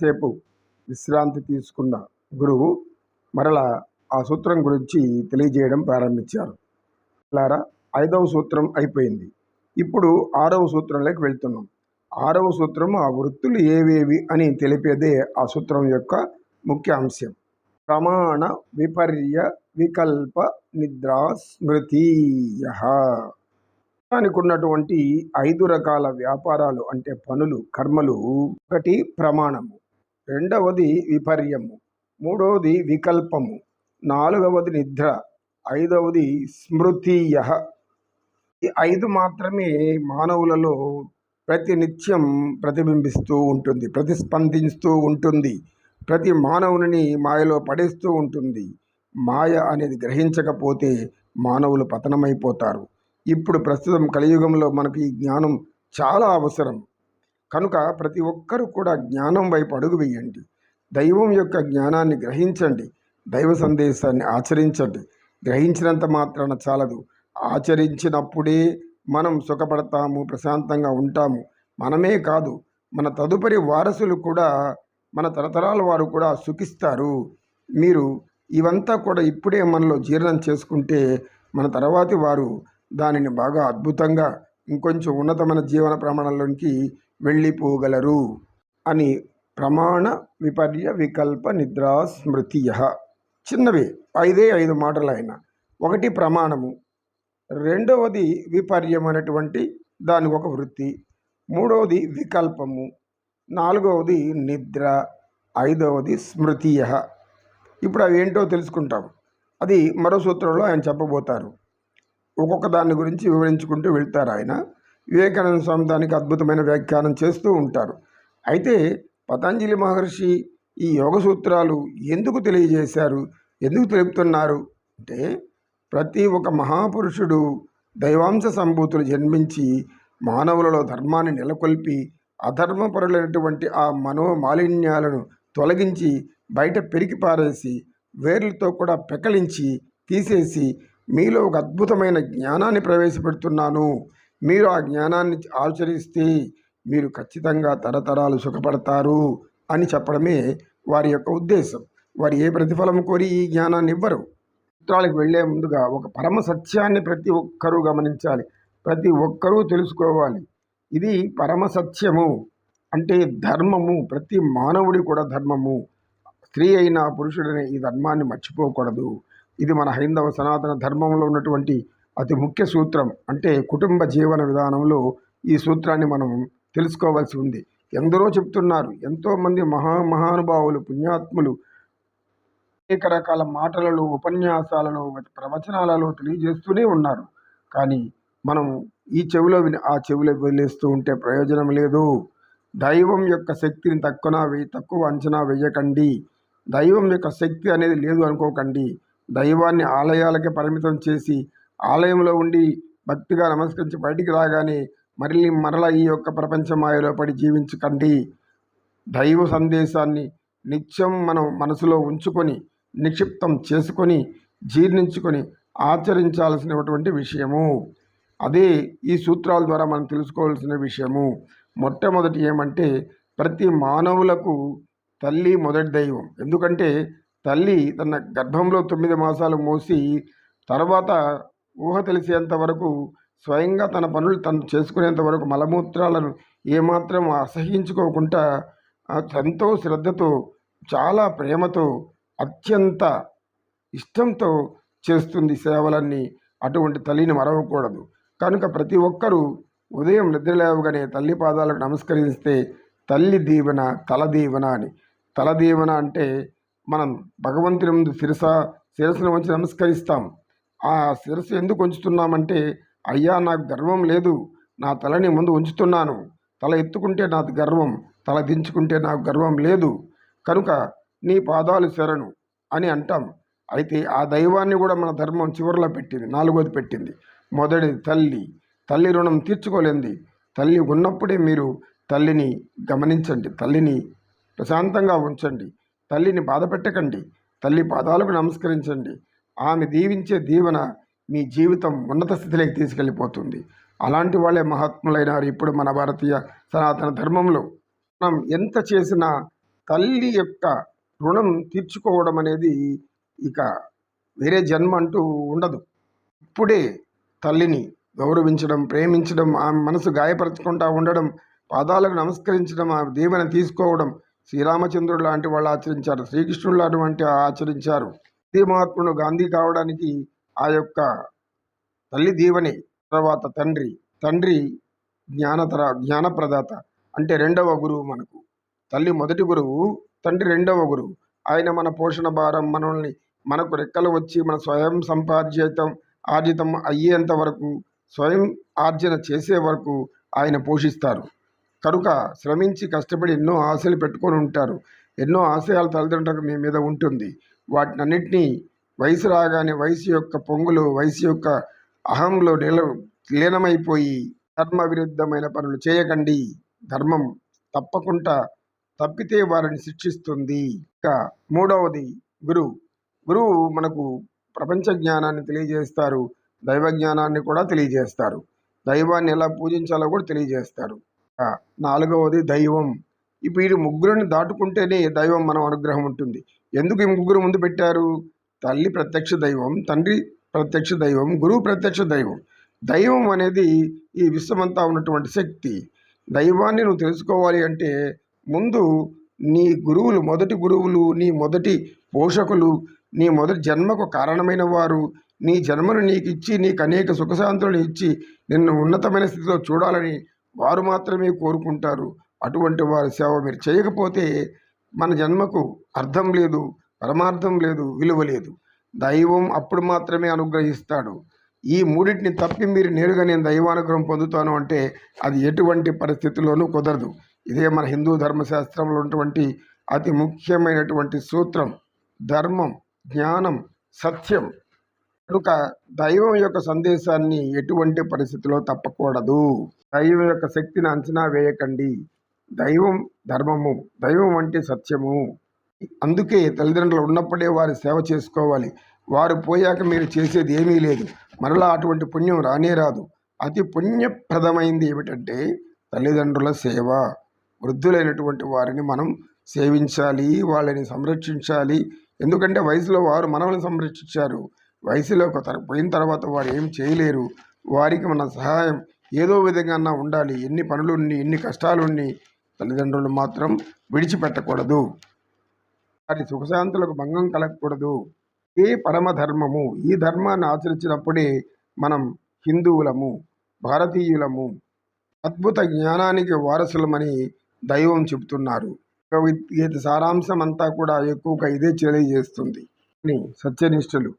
సేపు విశ్రాంతి తీసుకున్న గురువు మరలా ఆ సూత్రం గురించి తెలియజేయడం ప్రారంభించారు. లారా ఐదవ సూత్రం అయిపోయింది. ఇప్పుడు ఆరవ సూత్రంలోకి వెళ్తున్నాం. ఆరవ సూత్రం ఆ వృత్తులు ఏవేవి అని తెలిపేదే ఆ సూత్రం యొక్క ముఖ్య అంశం. ప్రమాణ విపర్య వికల్ప నిద్రా స్మృతీయ. దానికి ఉన్నటువంటి ఐదు రకాల వ్యాపారాలు అంటే పనులు కర్మలు ఒకటి ప్రమాణము. రెండవది విపర్యము మూడవది వికల్పము నాలుగవది నిద్ర ఐదవది స్మృతీయ. ఈ ఐదు మాత్రమే మానవులలో ప్రతినిత్యం ప్రతిబింబిస్తూ ఉంటుంది ప్రతిస్పందిస్తూ ఉంటుంది ప్రతి మానవుని మాయలో పడేస్తూ ఉంటుంది. మాయ అనేది గ్రహించకపోతే మానవులు పతనమైపోతారు. ఇప్పుడు ప్రస్తుతం కలియుగంలో మనకు ఈ జ్ఞానం చాలా అవసరం. కనుక ప్రతి ఒక్కరూ కూడా జ్ఞానం వైపు అడుగు వేయండి. దైవం యొక్క జ్ఞానాన్ని గ్రహించండి. దైవ సందేశాన్ని ఆచరించండి. గ్రహించినంత మాత్రాన చాలదు. ఆచరించినప్పుడే మనం సుఖపడతాము ప్రశాంతంగా ఉంటాము. మనమే కాదు మన తదుపరి వారసులు కూడా మన తరతరాల వారు కూడా సుఖిస్తారు. మీరు ఇవంతా కూడా ఇప్పుడే మనలో జీర్ణం చేసుకుంటే మన తర్వాతి వారు దానిని బాగా అద్భుతంగా ఇంకొంచెం ఉన్నతమైన జీవన ప్రమాణంలోనికి వెళ్ళిపోగలరు అని ప్రమాణ విపర్య వికల్ప నిద్రా స్మృతియ. చిన్నవి ఐదే ఐదు మాటలు ఆయన ఒకటి ప్రమాణము. రెండవది విపర్యం అనేటువంటి దానికి ఒక వృత్తి. మూడవది వికల్పము. నాలుగవది నిద్ర. ఐదవది స్మృతియ. ఇప్పుడు అవి ఏంటో తెలుసుకుంటాం. అది మరో సూత్రంలో ఆయన చెప్పబోతారు. ఒక్కొక్క దాని గురించి వివరించుకుంటూ వెళ్తారు ఆయన. వివేకానంద స్వామి దానికి అద్భుతమైన వ్యాఖ్యానం చేస్తూ ఉంటారు. అయితే పతంజలి మహర్షి ఈ యోగ సూత్రాలు ఎందుకు తెలియజేశారు? ఎందుకు తెలుపుతున్నారు? అంటే ప్రతి ఒక్క మహాపురుషుడు దైవాంశ సంభూతులు జన్మించి మానవులలో ధర్మాన్ని నెలకొల్పి అధర్మపరులైనటువంటి ఆ మనోమాలిన్యాలను తొలగించి బయట పెరిగి పారేసి వేర్లతో కూడా పెకలించి తీసేసి మీలో ఒక అద్భుతమైన జ్ఞానాన్ని ప్రవేశపెడుతున్నాను. మీరు ఆ జ్ఞానాన్ని ఆచరిస్తే మీరు ఖచ్చితంగా తరతరాలు సుఖపడతారు అని చెప్పడమే వారి యొక్క ఉద్దేశం. వారు ఏ ప్రతిఫలం కోరి ఈ జ్ఞానాన్ని ఇవ్వరు. చిత్రాలకు వెళ్ళే ముందుగా ఒక పరమ సత్యాన్ని ప్రతి ఒక్కరూ గమనించాలి. ప్రతి ఒక్కరూ తెలుసుకోవాలి. ఇది పరమ సత్యము అంటే ధర్మము. ప్రతి మానవుడి కూడా ధర్మము. స్త్రీ అయిన పురుషుడనే ఈ ధర్మాన్ని మర్చిపోకూడదు. ఇది మన హైందవ సనాతన ధర్మంలో ఉన్నటువంటి అతి ముఖ్య సూత్రం. అంటే కుటుంబ జీవన విధానంలో ఈ సూత్రాన్ని మనం తెలుసుకోవాల్సి ఉంది. ఎందరో చెప్తున్నారు ఎంతోమంది మహా మహానుభావులు పుణ్యాత్ములు అనేక రకాల మాటలలో ఉపన్యాసాలలో ప్రవచనాలలో తెలియజేస్తూనే ఉన్నారు. కానీ మనం ఈ చెవిలో విని ఆ చెవిలో వదిలేస్తూ ఉంటే ప్రయోజనం లేదు. దైవం యొక్క శక్తిని తక్కువ తక్కువ అంచనా వేయకండి దైవం యొక్క శక్తి అనేది లేదు అనుకోకండి. దైవాన్ని ఆలయాలకే పరిమితం చేసి ఆలయంలో ఉండి భక్తిగా నమస్కరించి బయటికి రాగానే మరలి మరల ఈ యొక్క ప్రపంచ మాయలో పడి జీవించకండి దైవ సందేశాన్ని నిత్యం మనం మనసులో ఉంచుకొని నిక్షిప్తం చేసుకొని జీర్ణించుకొని ఆచరించాల్సినటువంటి విషయము. అదే ఈ సూత్రాల ద్వారా మనం తెలుసుకోవాల్సిన విషయము. మొట్టమొదటి ఏమంటే ప్రతి మానవులకు తల్లి మొదటి దైవం. ఎందుకంటే తల్లి తన గర్భంలో తొమ్మిది మాసాలు మోసి తర్వాత ఊహ తెలిసేంత వరకు స్వయంగా తన పనులు తను చేసుకునేంత వరకు మలమూత్రాలను ఏమాత్రం అసహించుకోకుండా ఎంతో శ్రద్ధతో చాలా ప్రేమతో అత్యంత ఇష్టంతో చేస్తుంది సేవలన్నీ. అటువంటి తల్లిని మరవకూడదు. కనుక ప్రతి ఒక్కరూ ఉదయం నిద్రలేవగానే తల్లి పాదాలకు నమస్కరిస్తే తల్లి దీవెన తల దీవెన అని. తల దీవెన అంటే మనం భగవంతుని ముందు శిరస శిరస్సును ఉంచి నమస్కరిస్తాం. ఆ శిరస్సు ఎందుకు ఉంచుతున్నామంటే అయ్యా నాకు గర్వం లేదు. నా తలని ముందు ఉంచుతున్నాను తల ఎత్తుకుంటే నాకు గర్వం తల దించుకుంటే నాకు గర్వం లేదు. కనుక నీ పాదాలు శరణు అని అంటాం. అయితే ఆ దైవాన్ని కూడా మన ధర్మం చివరిలో పెట్టింది నాలుగోది పెట్టింది. మొదటిది తల్లి తల్లి రుణం తీర్చుకోలేంది. తల్లి ఉన్నప్పుడే మీరు తల్లిని గమనించండి తల్లిని ప్రశాంతంగా ఉంచండి. తల్లిని బాధ పెట్టకండి. తల్లి పాదాలకు నమస్కరించండి. ఆమె దీవించే దీవెన మీ జీవితం ఉన్నత స్థితిలోకి తీసుకెళ్ళిపోతుంది. అలాంటి వాళ్ళే మహాత్ములైనారు ఇప్పుడు మన భారతీయ సనాతన ధర్మంలో. మనం ఎంత చేసినా తల్లి యొక్క రుణం తీర్చుకోవడం అనేది ఇక వేరే జన్మ అంటూ ఉండదు. ఇప్పుడే తల్లిని గౌరవించడం ప్రేమించడం ఆమె మనసు గాయపరచకుండా ఉండడం పాదాలకు నమస్కరించడం ఆ దీవెన తీసుకోవడం శ్రీరామచంద్రుడు లాంటి వాళ్ళు ఆచరించారు. శ్రీకృష్ణుడు లాంటి వంటి ఆచరించారు. మహాత్ముడు గాంధీ కావడానికి ఆ యొక్క తల్లి దీవెని తర్వాత తండ్రి తండ్రి జ్ఞానతర జ్ఞానప్రదాత అంటే రెండవ గురువు మనకు. తల్లి మొదటి గురువు తండ్రి రెండవ గురువు. ఆయన మన పోషణ భారం మనల్ని మనకు రెక్కలు వచ్చి మన స్వయం సంపార్జితం ఆర్జితం అయ్యేంత వరకు స్వయం ఆర్జన చేసే వరకు ఆయన పోషిస్తారు. కనుక శ్రమించి కష్టపడి ఎన్నో ఆశలు పెట్టుకొని ఉంటారు. ఎన్నో ఆశయాలు తల్లిదండ్రులకు మీ మీద ఉంటుంది. వాటినన్నింటినీ వయసు రాగానే వయసు యొక్క పొంగులు వయసు యొక్క అహంలో నిల లీనమైపోయి ధర్మ విరుద్ధమైన పనులు చేయకండి. ధర్మం తప్పకుండా తప్పితే వారిని శిక్షిస్తుంది. ఇక మూడవది గురువు. గురువు మనకు ప్రపంచ జ్ఞానాన్ని తెలియజేస్తారు. దైవ జ్ఞానాన్ని కూడా తెలియజేస్తారు. దైవాన్ని ఎలా పూజించాలో కూడా తెలియజేస్తారు. నాలుగవది దైవం. ఇప్పుడు వీడు ముగ్గురిని దాటుకుంటేనే దైవం మనం అనుగ్రహం ఉంటుంది. ఎందుకు ఈ ముగ్గురు ముందు పెట్టారు? తల్లి ప్రత్యక్ష దైవం తండ్రి ప్రత్యక్ష దైవం గురువు ప్రత్యక్ష దైవం. దైవం అనేది ఈ విశ్వమంతా ఉన్నటువంటి శక్తి. దైవాన్ని నువ్వు తెలుసుకోవాలి అంటే ముందు నీ గురువులు మొదటి గురువులు నీ మొదటి పోషకులు నీ మొదటి జన్మకు కారణమైన వారు నీ జన్మను నీకు ఇచ్చి నీకు అనేక సుఖశాంతులను ఇచ్చి నిన్ను ఉన్నతమైన స్థితిలో చూడాలని వారు మాత్రమే కోరుకుంటారు. అటువంటి వారి సేవ మీరు చేయకపోతే మన జన్మకు అర్థం లేదు పరమార్థం లేదు విలువ లేదు. దైవం అప్పుడు మాత్రమే అనుగ్రహిస్తాడు. ఈ మూడింటిని తప్పి మీరు నేరుగా నేను దైవానుగ్రహం పొందుతాను అంటే అది ఎటువంటి పరిస్థితుల్లోనూ కుదరదు. ఇదే మన హిందూ ధర్మశాస్త్రంలో ఉన్నటువంటి అతి ముఖ్యమైనటువంటి సూత్రం. ధర్మం జ్ఞానం సత్యం. కనుక దైవం యొక్క సందేశాన్ని ఎటువంటి పరిస్థితిలో తప్పకూడదు. దైవం యొక్క శక్తిని అంచనా వేయకండి. దైవం ధర్మము దైవం అంటే సత్యము. అందుకే తల్లిదండ్రులు ఉన్నప్పుడే వారి సేవ చేసుకోవాలి. వారు పోయాక మీరు చేసేది ఏమీ లేదు. మరలా అటువంటి పుణ్యం రానే రాదు. అతి పుణ్యప్రదమైంది ఏమిటంటే తల్లిదండ్రుల సేవ. వృద్ధులైనటువంటి వారిని మనం సేవించాలి వాళ్ళని సంరక్షించాలి. ఎందుకంటే వయసులో వారు మనల్ని సంరక్షించారు. వయసులో ఒక పోయిన తర్వాత వారు ఏం చేయలేరు. వారికి మన సహాయం ఏదో విధంగా ఉండాలి. ఎన్ని పనులున్ని ఎన్ని కష్టాలున్ని తల్లిదండ్రులు మాత్రం విడిచిపెట్టకూడదు. వారి సుఖశాంతులకు భంగం కలగకూడదు. ఏ పరమధర్మము ఈ ధర్మాన్ని ఆచరించినప్పుడే మనం హిందువులము భారతీయులము అద్భుత జ్ఞానానికి వారసులమని దైవం చెబుతున్నారు. భగవద్గీత సారాంశం అంతా కూడా ఎక్కువగా ఇదే తెలియజేస్తుంది. అని సత్యనిష్ఠులు